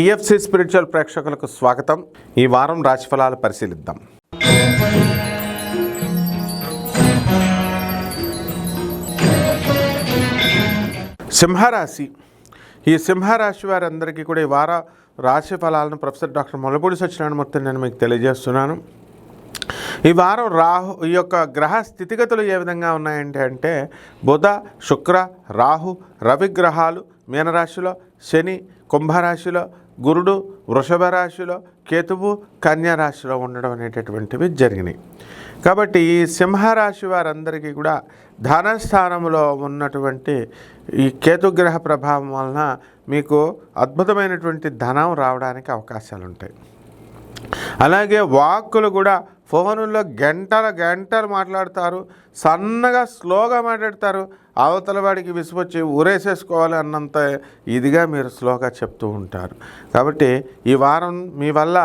TFC spiritual ప్రేక్షకులకు స్వాగతం. ఈ వారం రాశిఫలాలు పరిశీలిద్దాం. సింహరాశి. ఈ సింహరాశి వారందరికీ కూడా ఈ వార రాశి ఫలాలను ప్రొఫెసర్ డాక్టర్ మొలపూడి సత్యనారాయణమూర్తి నేను మీకు తెలియజేస్తున్నాను. ఈ వారం రాహు ఈ యొక్క గ్రహ స్థితిగతులు ఏ విధంగా ఉన్నాయంటే అంటే బుధ శుక్ర రాహు రవి గ్రహాలు మీనరాశిలో శని కుంభరాశిలో గురుడు వృషభ రాశిలో కేతువు కన్యారాశిలో ఉండడం అనేటటువంటివి జరిగినాయి. కాబట్టి ఈ సింహరాశి వారందరికీ కూడా ధనస్థానంలో ఉన్నటువంటి ఈ కేతుగ్రహ ప్రభావం వలన మీకు అద్భుతమైనటువంటి ధనం రావడానికి అవకాశాలు ఉంటాయి అలాగే వాక్కులు కూడా ఫోనుల్లో గంటల గంటలు మాట్లాడతారు సన్నగా స్లోగా మాట్లాడతారు. అవతల వాడికి విసుకొచ్చి ఊరేసేసుకోవాలి అన్నంత ఇదిగా మీరు స్లోగా చెప్తూ ఉంటారు. కాబట్టి ఈ వారం మీ వల్ల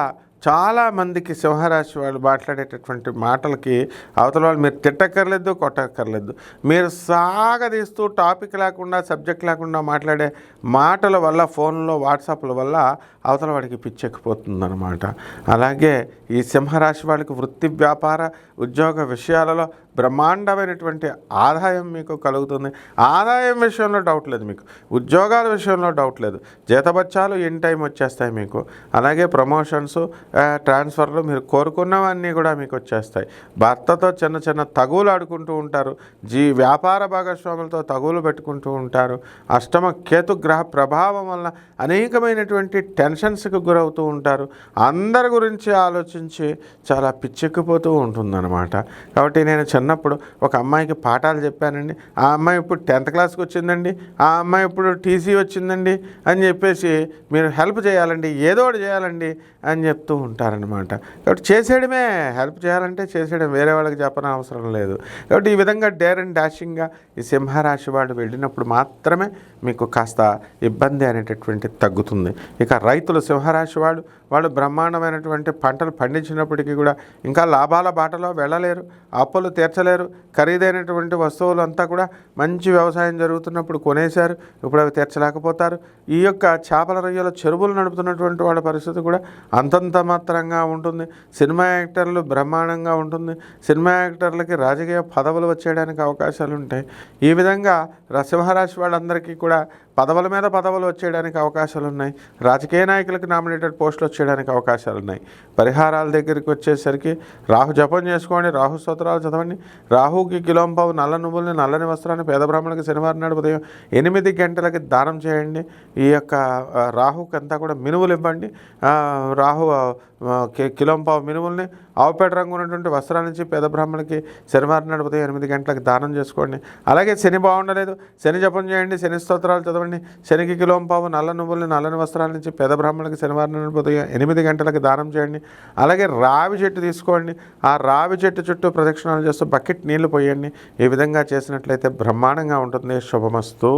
చాలా మందికి సింహరాశి వాళ్ళు మాట్లాడేటటువంటి మాటలకి అవతల వాళ్ళు మీరు తిట్టక్కర్లేదు కొట్టక్కర్లేదు. మీరు సాగదీస్తూ టాపిక్ లేకుండా సబ్జెక్ట్ లేకుండా మాట్లాడే మాటల వల్ల ఫోన్లో వాట్సాప్ల వల్ల అవతల వాడికి పిచ్చెక్కిపోతుందన్నమాట. అలాగే ఈ సింహరాశి వాళ్ళకి వృత్తి వ్యాపార ఉద్యోగ విషయాలలో బ్రహ్మాండమైనటువంటి ఆదాయం మీకు కలుగుతుంది. ఆదాయం విషయంలో డౌట్ లేదు మీకు. ఉద్యోగాల విషయంలో డౌట్ లేదు. జీతబత్యాలు ఇన్ టైం వచ్చేస్తాయి మీకు. అలాగే ప్రమోషన్స్ ట్రాన్స్ఫర్లు మీరు కోరుకున్నవన్నీ కూడా మీకు వచ్చేస్తాయి. భర్తతో చిన్న చిన్న తగువులు ఆడుకుంటూ ఉంటారు. జీ వ్యాపార భాగస్వాములతో తగువులు పెట్టుకుంటూ ఉంటారు. అష్టమ కేతు గ్రహ ప్రభావం వల్ల అనేకమైనటువంటి టెన్షన్స్కి గురవుతూ ఉంటారు. అందరి గురించి ఆలోచించి చాలా పిచ్చెక్కిపోతూ ఉంటుందన్నమాట. కాబట్టి నేను చిన్నప్పుడు ఒక అమ్మాయికి పాఠాలు చెప్పానండి. ఆ అమ్మాయి ఇప్పుడు టెన్త్ క్లాస్కి వచ్చిందండి. ఆ అమ్మాయి ఇప్పుడు టీసీ వచ్చిందండి అని చెప్పేసి మీరు హెల్ప్ చేయాలండి ఏదో ఒకటి చేయాలండి అని చెప్తూ ఉంటారనమాట కాబట్టి చేసేయడమే హెల్ప్ చేయాలంటే చేసేయడం వేరే వాళ్ళకి చెప్పని అవసరం లేదు. కాబట్టి ఈ విధంగా డేర్ అండ్ డాషింగ్గా ఈ సింహరాశి వాళ్ళు వెళ్ళినప్పుడు మాత్రమే మీకు కాస్త ఇబ్బంది అనేటటువంటి తగ్గుతుంది. ఇక రైతులు సింహరాశి వాళ్ళు వాళ్ళు బ్రహ్మాండమైనటువంటి పంటలు పండించినప్పటికీ కూడా ఇంకా లాభాల బాటలో వెళ్ళలేరు అప్పులు తీర్చలేరు. ఖరీదైనటువంటి వస్తువులు అంతా కూడా మంచి వ్యవసాయం జరుగుతున్నప్పుడు కొనేశారు ఇప్పుడు అవి తీర్చలేకపోతారు. ఈ యొక్క చేపల రొయ్యల చెరువులు నడుపుతున్నటువంటి వాళ్ళ పరిస్థితి కూడా అంతంత మాత్రంగా ఉంటుంది. సినిమా యాక్టర్లు బ్రహ్మాండంగా ఉంటుంది. సినిమా యాక్టర్లకి రాజకీయ పదవులు వచ్చేయడానికి అవకాశాలు ఉంటాయి ఈ విధంగా ర- సింహరాశి వాళ్ళందరికీ కూడా పదవుల మీద పదవులు వచ్చేయడానికి అవకాశాలు ఉన్నాయి రాజకీయ నాయకులకు నామినేటెడ్ పోస్టులు వచ్చేయడానికి అవకాశాలు ఉన్నాయి పరిహారాల దగ్గరికి వచ్చేసరికి రాహు జపం చేసుకోండి రాహు స్తోత్రాలు చదవండి. రాహుకి కిలోంపావు నల్ల నువ్వుల్ని నల్లని వస్త్రాన్ని పేద బ్రాహ్మణులకి శనివారం నాడు ఉదయం ఎనిమిది గంటలకి దానం చేయండి. ఈ యొక్క రాహుకంతా కూడా మినువులు ఇవ్వండి రాహు కిలోంపావు మినుముల్ని ఆవుపేట రంగు ఉన్నటువంటి వస్త్రాల నుంచి పేద బ్రాహ్మణులకి శనివారం నాడు ఉదయం ఎనిమిది గంటలకు దానం చేసుకోండి. అలాగే శని బాగుండలేదు. శని జపం చేయండి శని స్తోత్రాలు చదవండి. శనికి కిలోంపావు నల్ల నువ్వుల్ని నల్లని వస్త్రాల నుంచి పేద బ్రాహ్మణులకి శనివారం నాడు ఉదయం ఎనిమిది గంటలకు దానం చేయండి. అలాగే రావి చెట్టు తీసుకోండి. ఆ రావి చెట్టు చుట్టూ ప్రదక్షిణాలు చేస్తూ బకెట్ నీళ్ళు పోయండి. ఈ విధంగా చేసినట్లయితే బ్రహ్మాండంగా ఉంటుంది శుభమస్తు.